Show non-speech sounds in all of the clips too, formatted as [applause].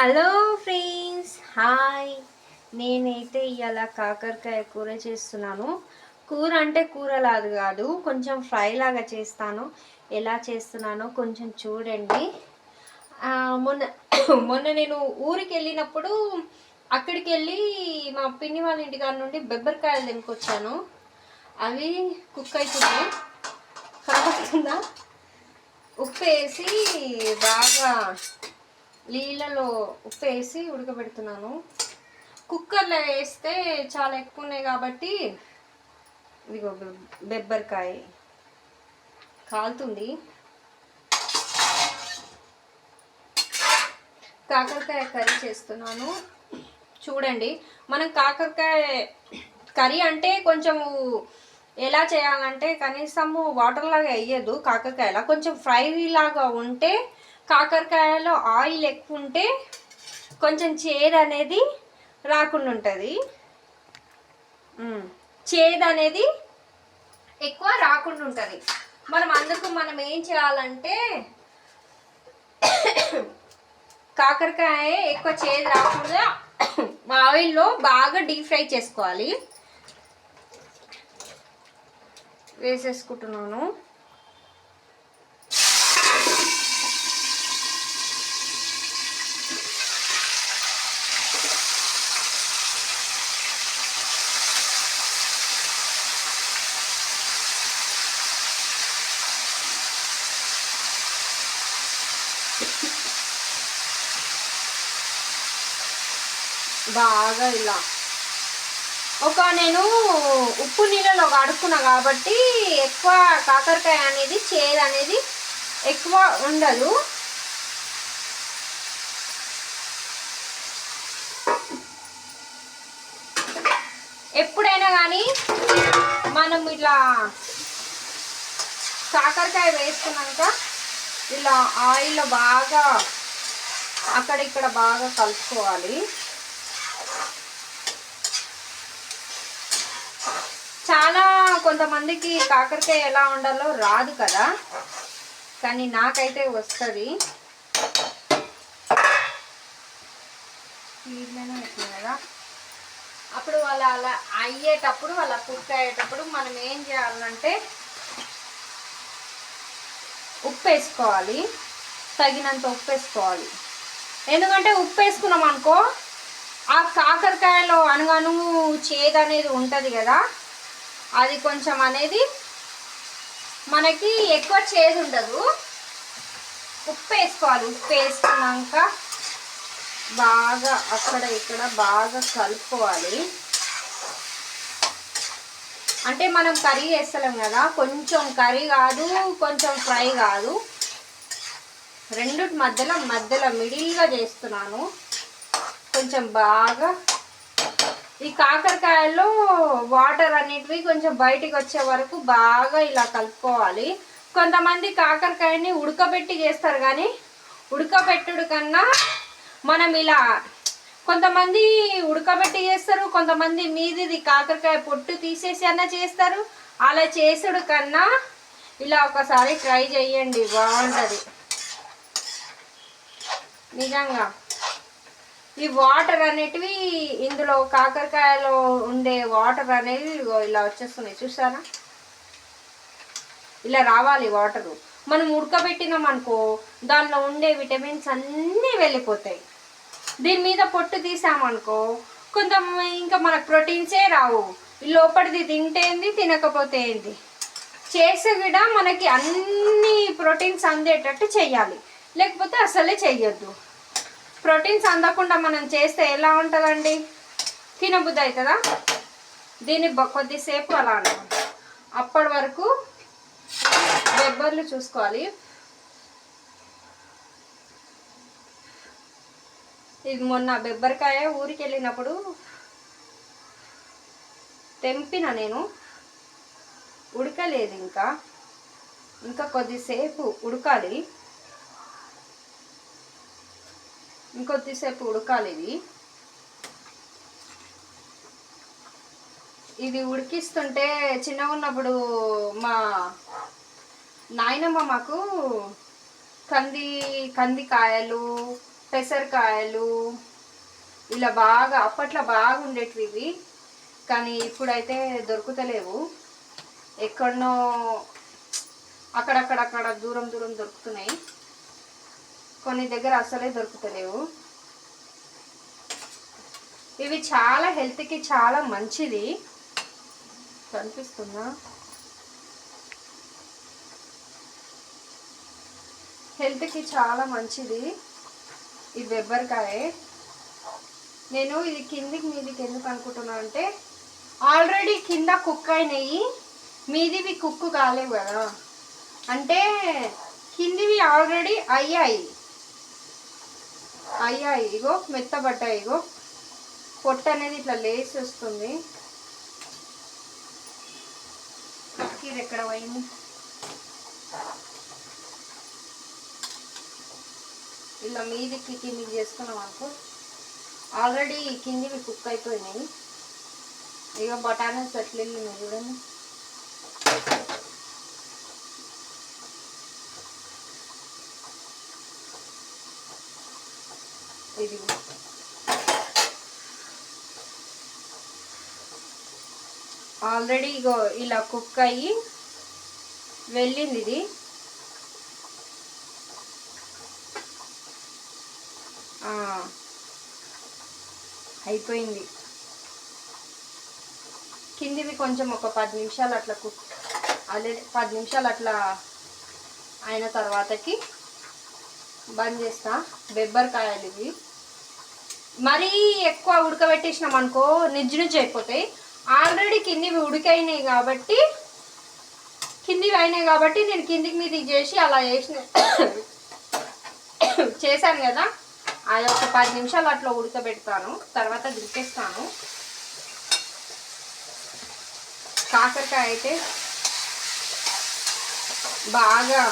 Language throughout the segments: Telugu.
హలో ఫ్రెండ్స్ హాయ్ నేనైతే ఇవాళ కాకరకాయ కూర చేస్తున్నాను. కూర అంటే కూర లాదు కాదు కొంచెం ఫ్రై లాగా చేస్తాను. ఎలా చేస్తున్నానో కొంచెం చూడండి. మొన్న [coughs] మొన్న నేను ఊరికి వెళ్ళినప్పుడు అక్కడికి వెళ్ళి మా పిన్ని వాళ్ళ ఇంటికాడ నుండి బెబ్బరికాయలు తెంపుకొచ్చాను. అవి కుక్ అవుతున్నాయి కనబడుతుందా? ఉప్పు వేసి బాగా నీళ్ళలో ఉప్పు వేసి ఉడకబెడుతున్నాను. కుక్కర్లో వేస్తే చాలా ఎక్కువ ఉన్నాయి కాబట్టి ఇదిగో బెబ్బరికాయ కాలుతుంది. కాకరకాయ కర్రీ చేస్తున్నాను. చూడండి మనం కాకరకాయ కర్రీ అంటే కొంచెము ఎలా చేయాలంటే కనీసము వాటర్ లాగా వేయదు కాకరకాయలా. కొంచెం ఫ్రై లాగా ఉంటే కాకరకాయలో ఆయిల్ ఎక్కువ ఉంటే కొంచెం చేదు అనేది రాకుండా ఉంటుంది చేదు అనేది ఎక్కువ రాకుండా ఉంటుంది మనం అందుకు మనం ఏం చేయాలంటే కాకరకాయ ఎక్కువ చేదు రాకుండా [coughs] ఆయిల్లో బాగా డీప్ ఫ్రై చేసుకోవాలి. వేసేసుకుంటున్నాను. బాగా ఇలా. ఒక నేను ఉప్పు నీళ్ళలో కడుక్కున్నా కాబట్టి ఎక్కువ కాకరకాయ అనేది చేదు అనేది ఎక్కువ ఉండదు. ఎప్పుడైనా కానీ మనం ఇట్లా కాకరకాయ వేసుకున్నాక ఇలా ఆయిల్లో బాగా అక్కడిక్కడ బాగా కలుపుకోవాలి చాలా కొంతమందికి కాకరకాయ ఎలా ఉండాలో రాదు కదా. కానీ నాకైతే వస్తుంది. వచ్చింది కదా. అప్పుడు వాళ్ళ అలా అయ్యేటప్పుడు వాళ్ళ కుక్ అయ్యేటప్పుడు మనం ఏం చేయాలంటే ఉప్పు వేసుకోవాలి. తగినంత ఉప్పు వేసుకోవాలి. ఎందుకంటే ఉప్పు వేసుకున్నాం అనుకో ఆ కాకరకాయలో అనగాను చేదు అనేది ఉంటుంది కదా. అది కొంచెం అనేది మనకి ఎక్కువ చేదు ఉండదు. ఉప్పు వేసుకోవాలి. ఉప్పు వేసుకున్నాక బాగా అక్కడ ఇక్కడ బాగా కలుపుకోవాలి. అంటే మనం కర్రీ చేస్తలేం కదా కొంచెం కర్రీ కాదు కొంచెం ఫ్రై కాదు. రెండు మధ్యలో మధ్యలో మిడిల్గా చేస్తున్నాను. కొంచెం బాగా ఈ కాకరకాయలో వాటర్ అనేటివి కొంచెం బయటికి వచ్చే వరకు బాగా ఇలా కలుపుకోవాలి. కొంతమంది కాకరకాయని ఉడకబెట్టి చేస్తారు కానీ ఉడకబెట్టుడు కన్నా మనం ఇలా కొంతమంది ఉడకబెట్టి చేస్తారు కొంతమంది మీదిది కాకరకాయ పొట్టు తీసేసి అన్న చేస్తారు. అలా చేసుడు కన్నా ఇలా ఒకసారి ట్రై చేయండి బాగుంటుంది. నిజంగా. ఈ వాటర్ అనేటివి ఇందులో కాకరకాయలో ఉండే వాటర్ అనేది ఇలా వచ్చేస్తున్నాయి. చూసారా? ఇలా రావాలి వాటరు. మనం ఉడకబెట్టినాం అనుకో దానిలో ఉండే విటమిన్స్ అన్నీ వెళ్ళిపోతాయి. దీని మీద పొట్టు తీసామనుకో కొంత ఇంకా మనకు ప్రోటీన్సే రావు. లోపలిది తింటే ఏంది తినకపోతే ఏంది? చేసే కూడా మనకి అన్ని ప్రోటీన్స్ అందేటట్టు చేయాలి. లేకపోతే అసలే చెయ్యొద్దు. ప్రోటీన్స్ అందకుండా మనం చేస్తే ఎలా ఉంటుందండి? తినబుద్ధి అవుతుందా దీన్ని బ- కొద్దిసేపు అలా అనుకోండి అప్పటి వరకు బెబ్బర్లు చూసుకోవాలి. ఇది మొన్న బెబ్బరికాయ ఊరికి వెళ్ళినప్పుడు తెంపిన నేను. ఉడకలేదు ఇంకా. ఇంకా కొద్దిసేపు ఉడకాలి. ఇంకొద్దిసేపు ఉడకాలి ఇది. ఇది ఉడికిస్తుంటే చిన్నగా ఉన్నప్పుడు మా నాయనమ్మ మాకు కంది కందికాయలు పెసరకాయలు ఇలా బాగా అప్పట్లో బాగా ఉండేటివి ఇవి. కానీ ఇప్పుడైతే దొరుకుతలేవు. ఎక్కడనో అక్కడక్కడక్కడ దూరం దూరం దొరుకుతున్నాయి. కొన్ని దగ్గర అసలే దొరుకుతలేవు. ఇవి చాలా హెల్త్కి చాలా మంచిది. కనిపిస్తుందా? హెల్త్కి చాలా మంచిది. ఈ బెబ్బరికాయ నేను ఇది కిందికి మీదికి ఎందుకు అనుకుంటున్నాను అంటే ఆల్రెడీ కింద కుక్ అయినాయి మీదివి కుక్కు కాలేవు కదా. అంటే కిందివి ఆల్రెడీ అయ్యాయి. అయ్యా ఇగో మెత్తబడ్డాయి ఇగో పొట్ట అనేది ఇట్లా లేచి వస్తుంది. ఇది ఎక్కడ పోయింది? ఇలా మీదికి కిందికి చేసుకున్నాం అనుకో. ఆల్రెడీ కిందివి కుక్ అయిపోయినాయి. ఇక బఠానీస్ ఎట్లా వెళ్ళినాయి చూడండి. ఇది ఆల్రెడీ ఇగో ఇలా కుక్ అయ్యి వెళ్ళింది ఇది. అయిపోయింది. కిందివి కొంచెం ఒక పది నిమిషాలు అట్లా కుక్ అదే పది నిమిషాలు అట్లా అయిన తర్వాతకి బంద్ చేస్తా. బెబ్బరికాయలు ఇవి. మరీ ఎక్కువ ఉడకబెట్టేసినాం అనుకో నిజ్జు నుంచి అయిపోతాయి. ఆల్రెడీ కిందివి ఉడికైనాయి కాబట్టి కిందివి అయినాయి కాబట్టి నేను కిందికి మీదికి చేసి అలా చేసిన చేశాను కదా. అది ఒక పది నిమిషాలు అట్లా ఉడకబెడతాను. తర్వాత దింపేస్తాను. కాకరకాయ అయితే బాగా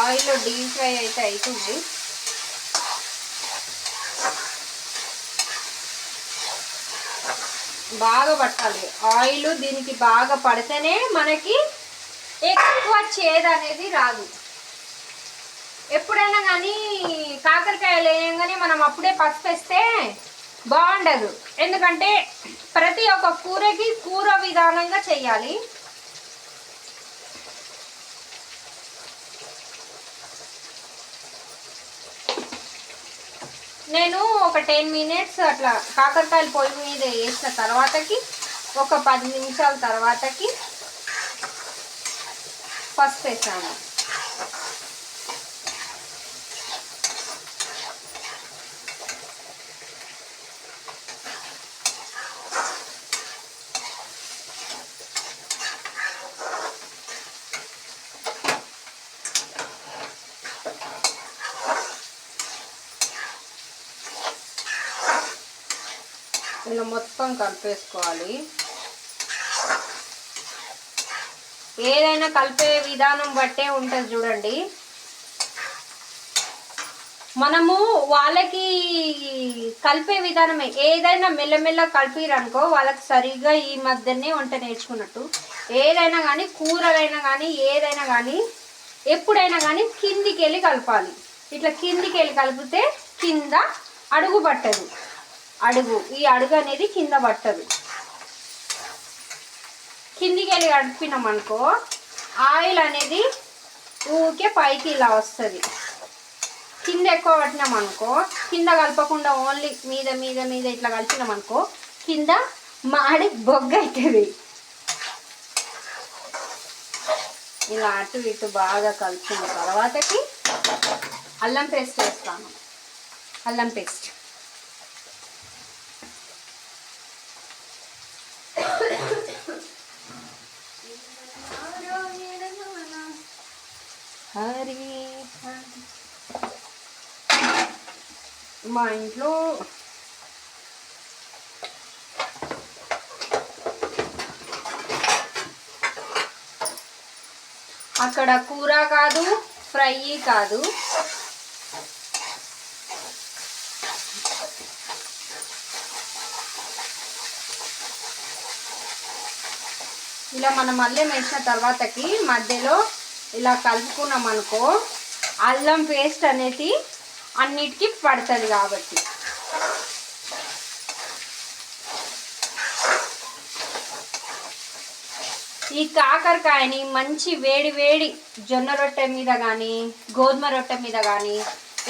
ఆయిల్లో డీప్ ఫ్రై అయితే అవుతుంది బాగా పట్టాలి. ఆయిల్ దీనికి బాగా పడితేనే మనకి ఎక్కువ చేదు అనేది రాదు. ఎప్పుడైనా కానీ కాకరకాయలు వేయంగానే మనం అప్పుడే పసుపు వేస్తే బాగుండదు. ఎందుకంటే ప్రతి ఒక్క కూరకి కూర విధానంగా చేయాలి. నేను ఒక టెన్ మినిట్స్ అట్లా కాకరకాయలు పొయ్యి మీద వేసిన తర్వాతకి ఒక పది నిమిషాల తర్వాతకి పసుపు వేసాను. ఇలా మొత్తం కలిపేసుకోవాలి. ఏదైనా కలిపే విధానం బట్టే ఉంటుంది చూడండి. మనము వాళ్ళకి కలిపే విధానమే. ఏదైనా మెల్లమెల్ల కలిపిరనుకో వాళ్ళకి సరిగ్గా ఈ మధ్యనే వంట నేర్చుకున్నట్టు. ఏదైనా కానీ కూరలైనా కానీ ఏదైనా కానీ ఎప్పుడైనా కానీ కిందికి వెళ్ళి కలపాలి. ఇట్లా కిందికి వెళ్ళి కలిపితే కింద అడుగు పట్టదు. అడుగు. ఈ అడుగు అనేది కింద పట్టదు కిందికి వెళ్ళి కడిపినాం అనుకో ఆయిల్ అనేది ఊకే పైకి ఇలా వస్తుంది. కింద ఎక్కువ పట్టినాం అనుకో కింద కలపకుండా ఓన్లీ మీద మీద మీద ఇట్లా కలిపినాం అనుకో కింద మాడి బొగ్గ అవుతుంది ఇలా అటు ఇటు బాగా కలిపిన తర్వాతకి అల్లం పేస్ట్ వేస్తాను. అల్లం పేస్ట్. మా ఇంట్లో అక్కడ కూర కాదు ఫ్రై కాదు. ఇలా మనం అల్లం వేసిన తర్వాతకి మధ్యలో ఇలా కలుపుకున్నాం అనుకో అల్లం పేస్ట్ అనేది అన్నిటికీ పడుతుంది కాబట్టి. ఈ కాకరకాయని మంచి వేడి వేడి జొన్న రొట్టె మీద కానీ గోధుమ రొట్టె మీద కానీ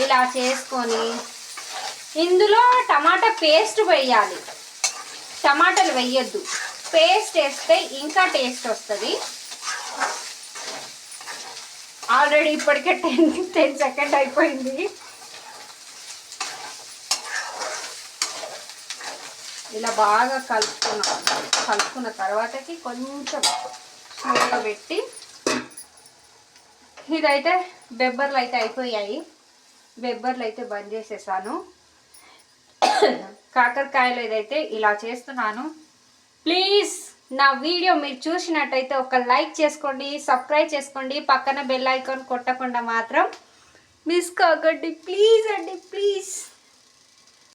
ఇలా చేసుకొని ఇందులో టమాటా పేస్ట్ వేయాలి. టమాటాలు వేయొద్దు. పేస్ట్ వేస్తే ఇంకా టేస్ట్ వస్తుంది. ఆల్రెడీ ఇప్పటికే టెన్ టెన్ సెకండ్ అయిపోయింది. ఇలా బాగా కలుపుకున్నాం కలుపుకున్న తర్వాతకి కొంచెం స్లోగా పెట్టి ఇదైతే బెబ్బర్లు అయితే అయిపోయాయి. బెబ్బర్లు అయితే బంద్ చేసేసాను. కాకరకాయలు ఇదైతే ఇలా చేస్తున్నాను ప్లీజ్ నా వీడియో మీరు చూసినట్టయితే ఒక లైక్ చేసుకోండి సబ్స్క్రైబ్ చేసుకోండి పక్కన బెల్ ఐకాన్ కొట్టకుండా మాత్రం మిస్ కాకండి. ప్లీజ్ అండి ప్లీజ్.